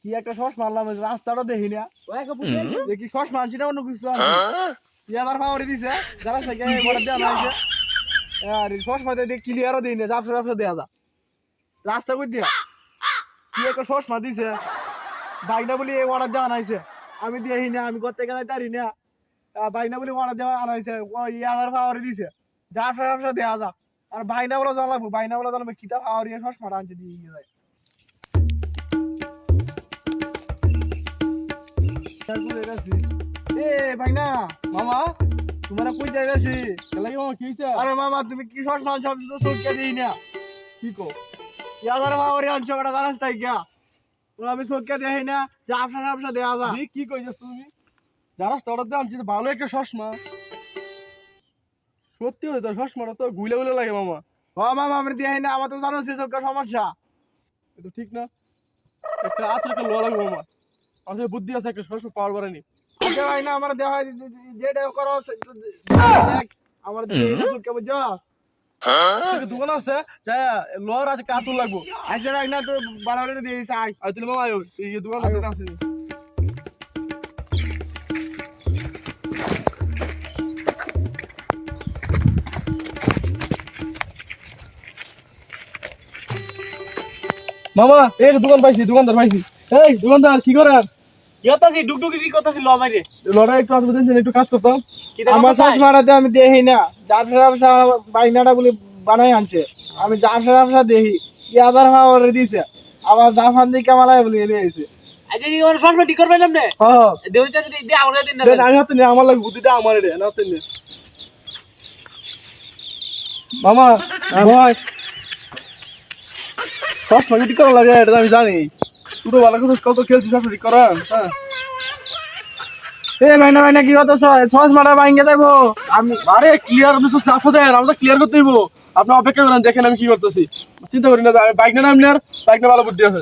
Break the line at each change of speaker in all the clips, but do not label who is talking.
কি একটা শস মারলাম রাস্তাটা দেখি না। দেখি শস মানছি না অন্য কিছু ইয়াদার পাওয়ারে দিছে যারা থেকে বড় দেওয়া হয়েছে আর শস মারতে দিয়ে ক্লিয়ারও দিই না ব্যবসা ব্যবসা দেওয়া যা রাস্তা কই দিয়া? কি একটা শস মার দিছে। বাইকটা বলি এই অর্ডার দেওয়া আনাইছে আমি দিয়ে না আমি করতে গেলে তারি না। বাইকটা বলি অর্ডার দেওয়া আনাইছে ও ইয়াদার পাওয়ারে দিছে। ব্যবসা ব্যবসা দেওয়া যা আর বাইনা বলে জানাব বাইনা বলে জানাব কিতা পাওয়ারে শস মারা আনছে দিয়ে যায়। এ ভাইনা মামা তোমরা কই যাই গেছি
লাগে মামা কি হইছে?
আরে মামা তুমি কি সস তো চোখকে দিই না?
কি কো?
ইয়াদার মাওরি আনছো কটা জানাস তাই গিয়া তোমরা আমি চোখকে দেই না যে আপসা আপসা দেয়া যা।
কি কি কইছিস তুমি? জানাস তোর তো আনছি ভালো একটা চশমা সত্যি হয়ে তোর চশমাটা তো গুইলে গুলে লাগে মামা।
ও মামা আমি দেই না আমার তো জানো সে চোখের সমস্যা।
এটা ঠিক না। একটা আত্রকে লোয়া লাগবে মামা। কাছে বুদ্ধি আছে একটা চশমা পাওয়ার পারেনি
আচ্ছা ভাই না আমার দেওয়া যেটা করো আমার চোখকে বুঝছ
দোকান আছে লোয়ার লাগবো।
না বাড়াবাড়ি
আর তুই মামা এই দোকান আছে মামা এই দোকান পাইছি দোকানদার পাইছি। এই দোকানদার কি করেন
কি ডুকডুকি ল বাইরে।
লড়াই একটু আসবে দিন একটু কাজ করতাম।
আমার চাষ মারাতে আমি দেখি না। বাইনাটা বলে বানাই আনছে। আমি ব্যবসা ব্যবসা দেখি ইয়াদার পাওয়ার দিছে। আবার জাফান দিকে মালাই বলে এলে আইছে।
আচ্ছা কি ওর ঠিক
হ্যাঁ
আমরা দিন না
আমি হাতে নে আমার লাগে বুদ্ধিটা আমার রে না হাতে নে মামা ভাই সব ঠিক করা লাগে এটা আমি জানি। তুই তো ভালো করে কত খেলছিস করান হ্যাঁ।
এ ভাইনা ভাইনা কি কথা ছস মারা ভাঙ্গে আমি
আরে ক্লিয়ার আপনি তো দেন আমাদের ক্লিয়ার করতে হইব। আপনি অপেক্ষা করেন দেখেন আমি কি করতেছি। চিন্তা করি না আমি বাইক না নামলে আর বাইক না ভালো বুদ্ধি আছে।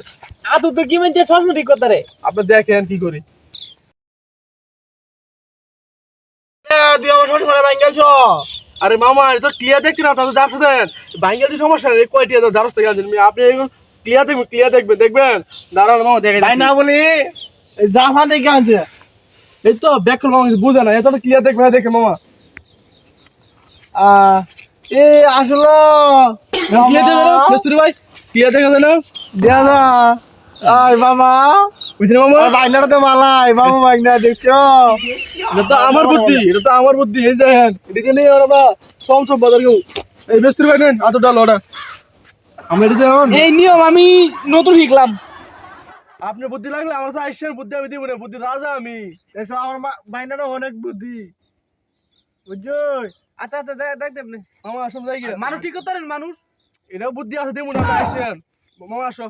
আতো তো কি মানছে ঠিক করতে রে?
আপনি দেখেন কি করি।
তুই আমার
আরে মামা এটা তো ক্লিয়ার দেখতে না চাপশো দেন। বাইঙ্গেল যে সমস্যা নেই কয়টি থেকে আনছেন আপনি ক্লিয়ার দেখবেন ক্লিয়ার দেখবেন দেখবেন? দাঁড়ান মামা দেখেন
ভাইনা বলি? দিকে আনছে।
এই তো ব্যাক মামা বুঝে না এটা তো ক্লিয়ার দেখবে দেখে মামা।
এ আসলো।
ক্লিয়ার দেখে না ভাই ক্লিয়ার দেখা যায় না।
দেয়া যা আয় মামা।
বুঝলি মামা?
বাইনাটা তো মালাই মামা বাইনা দেখছ?
এটা তো আমার বুদ্ধি এটা তো আমার বুদ্ধি এই দেখেন। এদিকে নেই আর আমরা সব সব বাজার কেউ এই মিস্ত্রি ভাই নেন আতো ডাল আমরা এটা দেখুন
এই নিয়ম আমি নতুন শিখলাম।
আপনি বুদ্ধি লাগলে আমার সাথে আসছেন বুদ্ধি আমি দিব না বুদ্ধি রাজা আমি।
এসব আমার মা- বাইনাটা অনেক বুদ্ধি। বুঝছ? আচ্ছা আচ্ছা দেখ দেখ দেখ নে।
মামা আসুন যাই
মানুষ ঠিক করতে পারেন মানুষ।
এটাও বুদ্ধি আছে দিব না আসছেন মামা আসো।